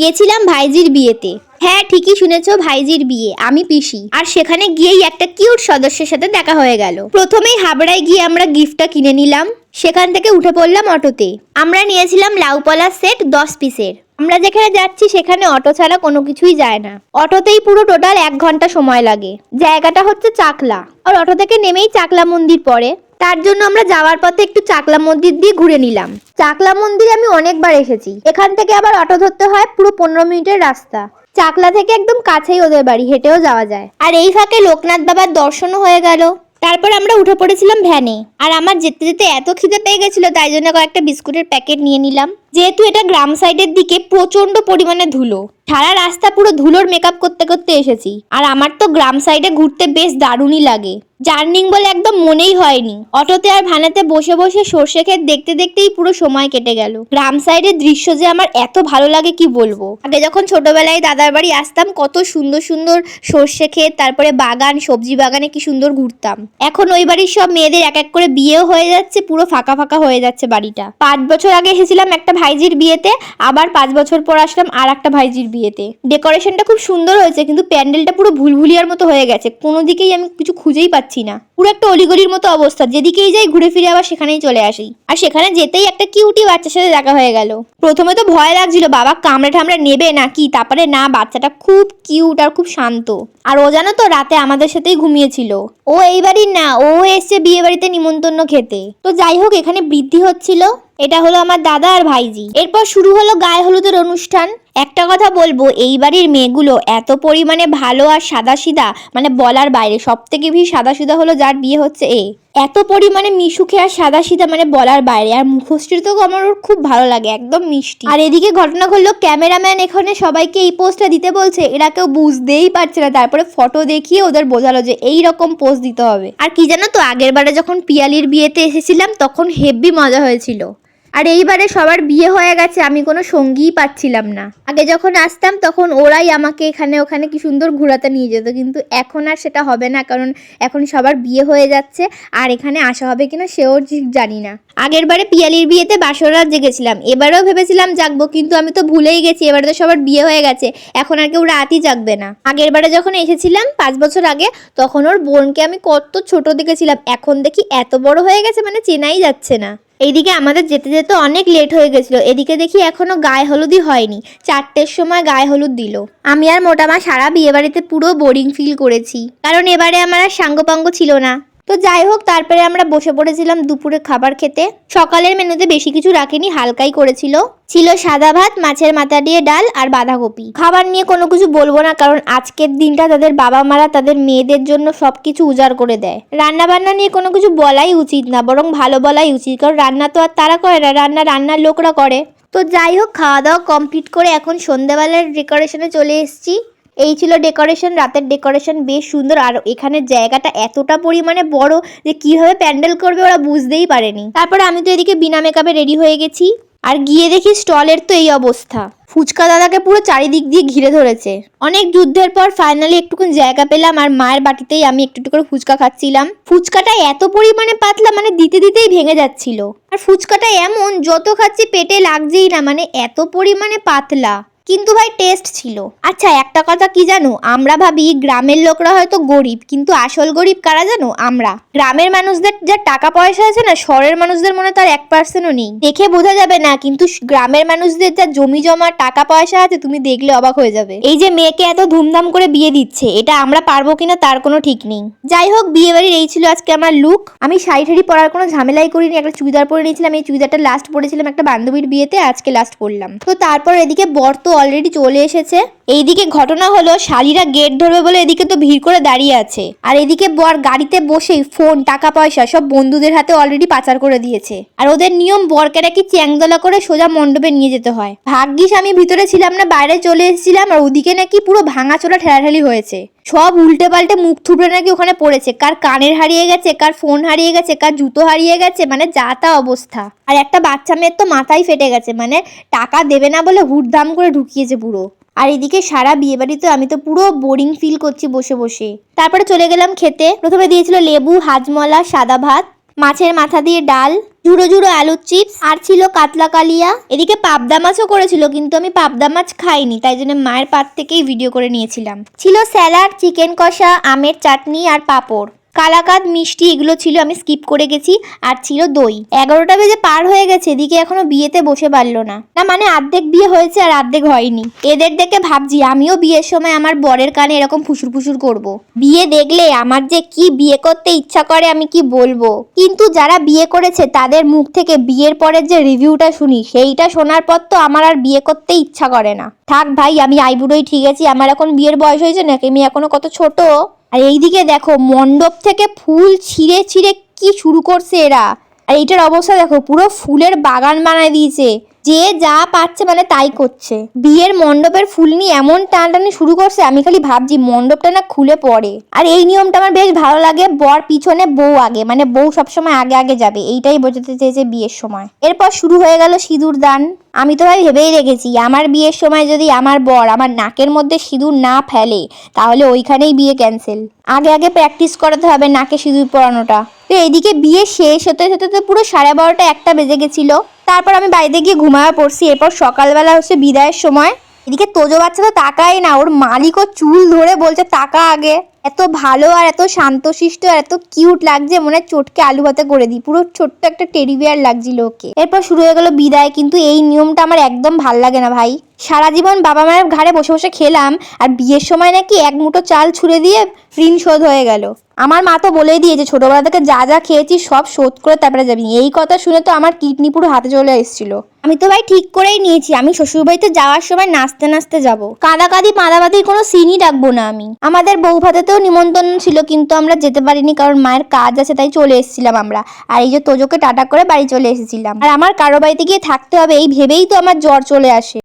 গেছিলাম ভাইজির বিয়েতে। হ্যাঁ ঠিকই শুনেছো ভাইজির বিয়ে, আমি পিসি। আর সেখানে গিয়েই একটা কিউট সদস্যের সাথে দেখা হয়ে গেল। প্রথমেই হাবড়ায় গিয়ে আমরা গিফটটা কিনে নিলাম। সেখান থেকে উঠে পড়লাম অটোতে। আমরা নিয়েছিলাম লাউপলা সেট দশ পিসের। আমরা যেখানে যাচ্ছি সেখানে অটো ছাড়া কোনো কিছুই যায় না। অটোতেই পুরো টোটাল এক ঘণ্টা সময় লাগে। জায়গাটা হচ্ছে চাকলা। আর অটো থেকে নেমেই চাকলা মন্দির পড়ে। তার জন্য আমরা যাওয়ার পথে একটু চাকলা মন্দির দিয়ে ঘুরে নিলাম। চাকলা মন্দির আমি অনেকবার এসেছি। এখান থেকে আবার অটো ধরতে হয় পুরো পনেরো মিনিটের রাস্তা। চাকলা থেকে একদম কাছেই ওদের বাড়ি, হেঁটেও যাওয়া যায়। আর এই ফাঁকে লোকনাথ বাবার দর্শনও হয়ে গেল। তারপর আমরা উঠে পড়েছিলাম ভ্যানে। আর আমার যেতে যেতে এত খিদে পেয়ে গেছিল, তাই জন্য কয়েকটা বিস্কুটের প্যাকেট নিয়ে নিলাম। যেহেতু এটা গ্রাম সাইডের দিকে প্রচণ্ড পরিমাণে ধুলো। সারা রাস্তা পুরো ধুলোর মেকআপ করতে করতে এসেছি। আর আমার তো গ্রাম সাইডে ঘুরতে বেশ দারুণই লাগে। জার্নিং বলে একদম মনেই হয়নি। অটোতে আর ভানাতে বসে বসে সর্ষে ক্ষেত দেখতে দেখতেই পুরো সময় কেটে গেল। গ্রাম সাইডের দৃশ্য যে আমার এত ভালো লাগে কি বলব? আগে যখন ছোটবেলায় দাদার বাড়ি আসতাম, কত সুন্দর সুন্দর সর্ষে ক্ষেত তারপরে বাগান, সবজি বাগানে কি সুন্দর ঘুরতাম। এখন ওই বাড়ির সব মেয়েদের এক এক করে বিয়েও হয়ে যাচ্ছে, পুরো ফাঁকা ফাঁকা হয়ে যাচ্ছে বাড়িটা। পাঁচ বছর আগে এসেছিলাম একটা ভাইজির বিয়েতে, আবার পাঁচ বছর পর আসলাম আর একটা ভাইজির বিয়েতে। ডেকোরেশনটা খুব সুন্দর হয়েছে, কিন্তু প্যান্ডেলটা পুরো ভুলভুলিয়ার মতো হয়ে গেছে। কোনো দিকেই আমি কিছু খুঁজেই পাচ্ছি না। পুরো একটা অলিগলির মতো অবস্থা। যেদিকেই যাই ঘুরে ফিরে আবার সেখানেই চলে আসি। আর সেখানে যেতেই একটা কিউটি বাচ্চার সাথে দেখা হয়ে গেল। প্রথমে তো ভয় লাগছিল, বাবা, কামড়ে ঠামড়ে নেবে না কি তারপরে না, বাচ্চাটা খুব কিউট আর খুব শান্ত। আর ও জানো তো, রাতে আমাদের সাথেই ঘুমিয়েছিল। ও এই বাড়ির না, ও এসছে বিয়ে বাড়িতে নিমন্ত্রণ খেতে। তো যাই হোক, এখানে বৃদ্ধি হচ্ছিল। এটা হলো আমার দাদা আর ভাইজি। এরপর শুরু হলো গায়ে হলুদের অনুষ্ঠান। একটা কথা বলব, এই বাড়ির মেয়েগুলো এত পরিমাণে ভালো আর সাদা সিধা মানে বলার বাইরে। সব থেকে বেশি সাদা সিধা হলো যার বিয়ে হচ্ছে এ। এত পরিমাণে মিশুকে আর সাদা সিধা মানে বলার বাইরে, আর মুখশ্রী তো আমার ওর খুব ভালো লাগে, একদম মিষ্টি। আর এদিকে ঘটনা ঘটলো, ক্যামেরাম্যান এখানে সবাইকে এই পোস্টটা দিতে বলছে, এরা কেউ বুঝতেই পারছে না। তারপরে ফটো দেখিয়ে ওদের বোঝালো যে এই রকম পোস্ট দিতে হবে। আর কি জানো তো, আগের বারে যখন পিয়ালির বিয়েতে এসেছিলাম, তখন হেভি মজা হয়েছিল। আর এইবারে সবার বিয়ে হয়ে গেছে, আমি কোনো সঙ্গীই পাচ্ছিলাম না। আগে যখন আসতাম, তখন ওরাই আমাকে এখানে ওখানে কি সুন্দর ঘোরাতে নিয়ে যেত, কিন্তু এখন আর সেটা হবে না, কারণ এখন সবার বিয়ে হয়ে যাচ্ছে, আর এখানে আসা হবে কিনা সেও জানি না। আগের বারে পিয়ালির বিয়েতে বাসরাত জেগেছিলাম, এবারেও ভেবেছিলাম জাগবো, কিন্তু আমি তো ভুলেই গেছি, এবারে তো সবার বিয়ে হয়ে গেছে, এখন আর কেউ রাতই জাগবে না। আগের বারে যখন এসেছিলাম, পাঁচ বছর আগে, তখন ওর বোনকে আমি কত ছোট দেখেছিলাম, এখন দেখি এত বড় হয়ে গেছে মানে চেনাই যাচ্ছে না। এইদিকে আমাদের যেতে যেতে অনেক লেট হয়ে গেছিল। এদিকে দেখি এখনও গায়ে হলুদই হয়নি। চারটের সময় গায়ে হলুদ দিল। আমি আর মোটামা সারা বিয়েবাড়িতে পুরো বোরিং ফিল করেছি। কারণ এবারে আমার আর সাঙ্গপাঙ্গ ছিল না। তো যাই হোক, তারপরে আমরা বসে পড়েছিলাম দুপুরে খাবার খেতে। সকালের মেনুতে বেশি কিছু রাখেনি, হালকাই করেছিল। ছিল সাদা ভাত, মাছের মাথা দিয়ে ডাল আর বাঁধাকপি। খাবার নিয়ে কোনো কিছু বলব না, কারণ আজকের দিনটা তাদের বাবা মারা তাদের মেয়েদের জন্য সব কিছু উজাড় করে দেয়। রান্না বান্না নিয়ে কোনো কিছু বলাই উচিত না, বরং ভালো বলাই উচিত, কারণ রান্না তো আর তারা করে না, রান্না রান্নার লোকরা করে। তো যাই হোক খাওয়া দাওয়া কমপ্লিট করে এখন সন্ধ্যেবেলার ডেকোরেশনে চলে এসেছি। এই ছিল ডেকোরেশন, রাতের ডেকোরেশন বেশ সুন্দর। আর এখানের জায়গাটা এতটা পরিমাণে বড় যে কীভাবে প্যান্ডেল করবে ওরা বুঝতেই পারেনি। তারপরে আমি তো এদিকে বিনা মেকআপে রেডি হয়ে গেছি। আর গিয়ে দেখি স্টলের তো এই অবস্থা। ফুচকা দাদাকে পুরো চারিদিক দিয়ে ঘিরে ধরেছে। অনেক যুদ্ধের পর ফাইনালি একটুকুন জায়গা পেলাম আর মায়ের বাটিতেই আমি একটু একটু করে ফুচকা খাচ্ছিলাম। ফুচকাটা এত পরিমাণে পাতলা মানে দিতে দিতেই ভেঙে যাচ্ছিল। আর ফুচকাটা এমন, যত খাচ্ছি পেটে লাগছেই না মানে এত পরিমাণে পাতলা। কিন্তু ভাই টেস্ট ছিল। আচ্ছা একটা কথা কি জানো? আমরা ভাবি গ্রামের লোকরা হয়তো গরিব, কিন্তু আসল গরিব কারা জানো? আমরা। গ্রামের মানুষদের যা টাকা পয়সা আছে না, শহরের মানুষদের মনে তার এক পার্সেন্টও নেই। দেখে বোঝা যাবে না, কিন্তু গ্রামের মানুষদের যা জমি জমা, টাকা পয়সা আছে, তুমি দেখলে অবাক হয়ে যাবে। এই যে মেয়েকে এত ধুমধাম করে বিয়ে দিচ্ছে, এটা আমরা পারব কিনা তার কোনো ঠিক নেই। যাই হোক বিয়ে বাড়ির এই ছিল আজকে আমার লুক আমি শাড়ি ঠাড়ি পরার কোনো ঝামেলাই করিনি, একটা চুড়িদার পরে নিয়েছিলাম, এই চুড়িদারটা লাস্ট পরেছিলাম একটা বান্ধবীর বিয়েতে, আজকে লাস্ট পরলাম। তো তারপর এদিকে বর তো অলরেডি চলে এসেছে। এইদিকে ঘটনা হলো, শালিরা গেট ধরবে বলে এদিকে তো ভিড় করে দাঁড়িয়ে আছে। আর এদিকে বর গাড়িতে বসেই ফোন টাকা পয়সা সব বন্ধুদের হাতে অলরেডি পাচার করে দিয়েছে। আর ওদের নিয়ম বরকে নাকি চ্যাংদলা করে সোজা মণ্ডপে নিয়ে যেতে হয়? ভাগ্যিস আমি ভিতরে ছিলাম না, বাইরে চলে এসেছিলাম, আর ওদিকে নাকি পুরো ভাঙাচোরা ঠেলাঠেলি হয়েছে। সব উল্টে পাল্টে মুখ থুবড়ে নাকি ওখানে পড়েছে। কার কানের হারিয়ে গেছে, কার ফোন হারিয়ে গেছে, কার জুতো হারিয়ে গেছে মানে যা তা অবস্থা। আর একটা বাচ্চা মেয়ের তো মাথাই ফেটে গেছে মানে টাকা দেবে না বলে হুড়দাম করে ঢুকিয়েছে পুরো। আর এদিকে সারা বিয়ে বাড়িতে আমি তো পুরো বোরিং ফিল করছি বসে বসে। তারপরে চলে গেলাম খেতে। প্রথমে দিয়েছিল লেবু, হাজমলা, সাদা ভাত, মাছের মাথা দিয়ে ডাল ঝুড়ো জুড়ো আলুর চিপস আর ছিল কাতলা কালিয়া। এদিকে পাবদা মাছও করেছিল, কিন্তু আমি পাবদা মাছ খাইনি, তাই জন্য মায়ের পাত থেকেই ভিডিও করে নিয়েছিলাম। ছিল স্যালাড, চিকেন কষা, আমের চাটনি আর পাঁপড়। কালাকাদ, মিষ্টি, এগুলো ছিল, আমি স্কিপ করে গেছি, আর ছিল দই। এগারোটা বেজে পার হয়ে গেছে এদিকে এখনও বিয়েতে বসে পারল না। না মানে অর্ধেক বিয়ে হয়েছে আর অর্ধেক হয়নি। এদের দেখে ভাবছি, আমিও বিয়ের সময় আমার বরের কানে এরকম ফুসুর ফুসুর করব। বিয়ে দেখলে আমার যে কি বিয়ে করতে ইচ্ছা করে, আমি কি বলব? কিন্তু যারা বিয়ে করেছে, তাদের মুখ থেকে বিয়ের পরের যে রিভিউটা শুনি, সেইটা শোনার পর তো আমার আর বিয়ে করতে ইচ্ছা করে না। থাক ভাই, আমি আইবুড়োই ঠিক আছি। আমার এখন বিয়ের বয়স হয়েছে, নাকি আমি এখনও কত ছোট? আর এইদিকে দেখো মণ্ডপ থেকে ফুল ছিঁড়ে ছিঁড়ে কি শুরু করছে এরা? আর এইটার অবস্থা দেখো, পুরো ফুলের বাগান বানায় দিয়েছে। যে যা পাচ্ছে মানে তাই করছে। বিয়ের মণ্ডপের ফুল নিয়ে এমন টানটানি শুরু করছে, আমি খালি ভাবছি মণ্ডপটা না খুলে পড়ে। আর এই নিয়মটা আমার বেশ ভালো লাগে, বর পিছনে বউ আগে মানে বউ সবসময় আগে আগে যাবে, এইটাই বোঝাতে চেয়েছে বিয়ের সময়। এরপর শুরু হয়ে গেল সিঁদুর দান। আমি তো ভাই ভেবেই রেখেছি, আমার বিয়ের সময় যদি আমার বর আমার নাকের মধ্যে সিঁদুর না ফেলে, তাহলে ওইখানেই বিয়ে ক্যান্সেল আগে আগে প্র্যাকটিস করাতে হবে নাকে সিঁদুর পরানোটা। তো এইদিকে বিয়ে শেষ হতে হতে তো পুরো সাড়ে বারোটা একটা বেজে গেছিল। তারপর আমি বাড়িতে গিয়ে ঘুমায় পড়ছি, এরপর সকালবেলা হচ্ছে বিদায়ের সময়। এদিকে তোজো বাচ্চা তো তাকাই না, ওর মালিক ও চুল ধরে বলছে টাকা আগে। এত ভালো আর এত শান্তশিষ্ট আর এত কিউট লাগছে, মনে হয় চটকে আলু ভাতে করে দিই। পুরো ছোট্ট একটা টেডি বিয়ার লাগছিল ওকে। এরপর শুরু হয়ে গেল বিদায়, কিন্তু এই নিয়মটা আমার একদম ভালো লাগে না ভাই। সারা জীবন বাবা মায়ের ঘাড়ে বসে বসে খেলাম, আর বিয়ের সময় নাকি এক মুঠো চাল ছুঁড়ে দিয়ে ঋণ শোধ হয়ে গেল। আমার মা তো বলেই দিয়েছে ছোটবেলা থেকে যা যা খেয়েছি সব শোধ করে তারপরে যাবি। এই কথা শুনে তো আমার কিডনি পুরো হাতে চলে এসেছিল। আমি তো ভাই ঠিক করেই নিয়েছি আমি শ্বশুরবাড়িতে যাওয়ার সময় নাচতে নাচতে যাব। কাঁদাকাদি পাঁদাবাদির কোনো সিনই রাখব না আমি। আমাদের বউ ভাতেতেও নিমন্ত্রণ ছিল কিন্তু আমরা যেতে পারিনি কারণ মায়ের কাজ আছে তাই চলে এসেছিলাম আমরা। আর এই যে তোজোকে টাটা করে বাড়ি চলে এসেছিলাম। আর আমার কারও বাড়িতে গিয়ে থাকতে হবে এই ভেবেই তো আমার জ্বর চলে আসে।